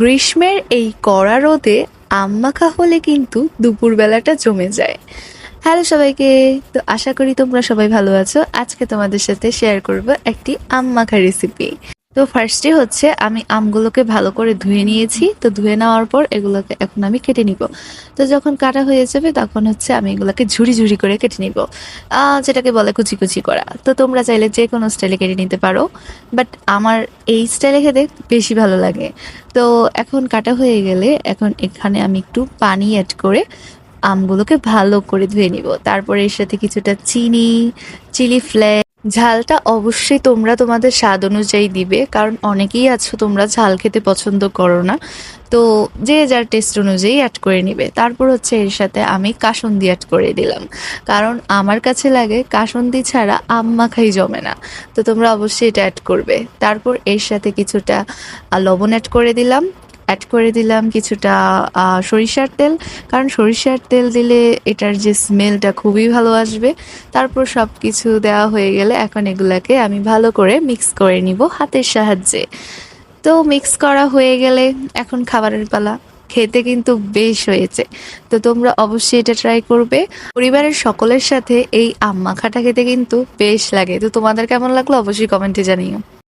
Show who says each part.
Speaker 1: গ্রীষ্মের এই কড়া রোদে আম মাখা হলে কিন্তু দুপুরবেলাটা জমে যায়। হ্যালো সবাইকে, তো আশা করি তোমরা সবাই ভালো আছো। আজকে তোমাদের সাথে শেয়ার করব একটি আম মাখা রেসিপি তো ফার্স্টে হচ্ছে আমি আমগুলোকে ভালো করে ধুয়ে নিয়েছি। তো ধুয়ে নেওয়ার পর এগুলোকে এখন আমি কেটে নিব। তো যখন কাটা হয়ে যাবে তখন হচ্ছে আমি এগুলোকে ঝুড়ি ঝুড়ি করে কেটে নিব। যেটাকে বলে কুচি কুচি করা। তো তোমরা চাইলে যে কোনো স্টাইলে কেটে নিতে পারো। বাট আমার এই স্টাইলে খেতে বেশি ভালো লাগে। তো এখন কাটা হয়ে গেলে এখন এখানে আমি একটু পানি অ্যাড করে আমগুলোকে ভালো করে ধুয়ে নিব। তারপরে এর সাথে কিছুটা চিনি চিলি ফ্লেক্স ঝালটা অবশ্যই তোমরা তোমাদের স্বাদ অনুযায়ী দিবে, কারণ অনেকেই আছো তোমরা ঝাল খেতে পছন্দ করো না। তো যে যার টেস্ট অনুযায়ী অ্যাড করে নিবে। তারপর হচ্ছে এর সাথে আমি কাসন্দি অ্যাড করে দিলাম। কারণ আমার কাছে লাগে কাসন্দি ছাড়া মাখাই জমে না। তো তোমরা অবশ্যই এটা অ্যাড করবে। তারপর এর সাথে কিছুটা লবণ অ্যাড করে দিলাম। অ্যাড করে দিলাম কিছুটা সরিষার তেল। কারণ সরিষার তেল দিলে এটার যে স্মেলটা খুবই ভালো আসবে। তারপর সব কিছু দেওয়া হয়ে গেলে এখন এগুলাকে আমি ভালো করে মিক্স করে নিব হাতের সাহায্যে। তো মিক্স করা হয়ে গেলে এখন খাবারের পালা খেতে কিন্তু বেশ হয়েছে। তো তোমরা অবশ্যই এটা ট্রাই করবে। পরিবারের সকলের সাথে এই আম মাখাটা খেতে কিন্তু বেশ লাগে। তো তোমাদের কেমন লাগল অবশ্যই কমেন্টে জানিও।